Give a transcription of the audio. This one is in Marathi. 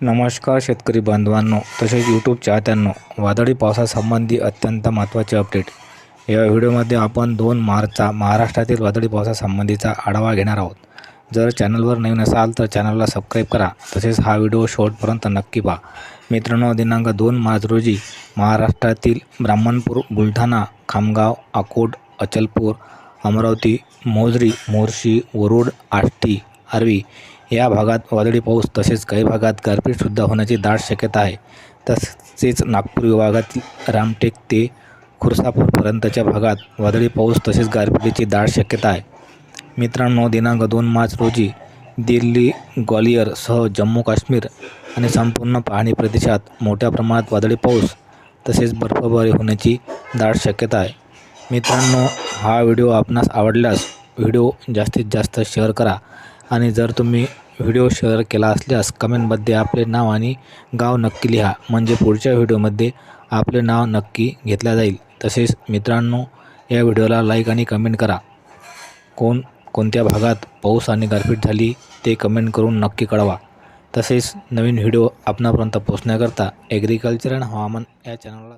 नमस्कार शेतकरी बांधवांनो तसेच यूट्यूब चाहत्यांनो वादळी पावसासंबंधी अत्यंत महत्त्वाचे अपडेट या व्हिडिओमध्ये आपण दोन मार्चचा महाराष्ट्रातील वादळी पावसासंबंधीचा आढावा घेणार आहोत. जर चॅनलवर नवीन असाल तर चॅनलला सबस्क्राईब करा तसेच हा व्हिडिओ शेवटपर्यंत नक्की पहा. मित्रांनो दिनांक दोन मार्च रोजी महाराष्ट्रातील ब्राह्मणपूर बुलढाणा खामगाव अकोट अचलपूर अमरावती मोजरी मोर्शी वरुड आष्टी आर्वी या भागात वादळी पाऊस तसेच काही भागात गारपीटसुद्धा होण्याची दाट शक्यता आहे. तसेच नागपूर विभागातील रामटेक ते खुर्सापूरपर्यंतच्या भागात वादळी पाऊस तसेच गारपिटीची दाट शक्यता आहे. मित्रांनो दिनांक दोन मार्च रोजी दिल्ली ग्वालियरसह जम्मू काश्मीर आणि संपूर्ण पाहणी प्रदेशात मोठ्या प्रमाणात वादळी पाऊस तसेच बर्फबारी होण्याची दाट शक्यता आहे. मित्रांनो हा व्हिडिओ आपणास आवडल्यास व्हिडिओ जास्तीत जास्त शेअर करा. आणि जर तुम्ही व्हिडिओ शेअर केला असल्यास कमेंटमध्ये आपले नाव आणि गाव नक्की लिहा. म्हणजे पुढच्या व्हिडिओमध्ये आपले नाव नक्की घेतल्या जाईल. तसेच मित्रांनो या व्हिडिओला लाईक आणि कमेंट करा. कोण कोणत्या भागात पाऊस आणि गारपीट झाली ते कमेंट करून नक्की कळवा. तसेच नवीन व्हिडिओ आपणापर्यंत पोहोचण्याकरता ॲग्रिकल्चर अँड हवामान या चॅनलला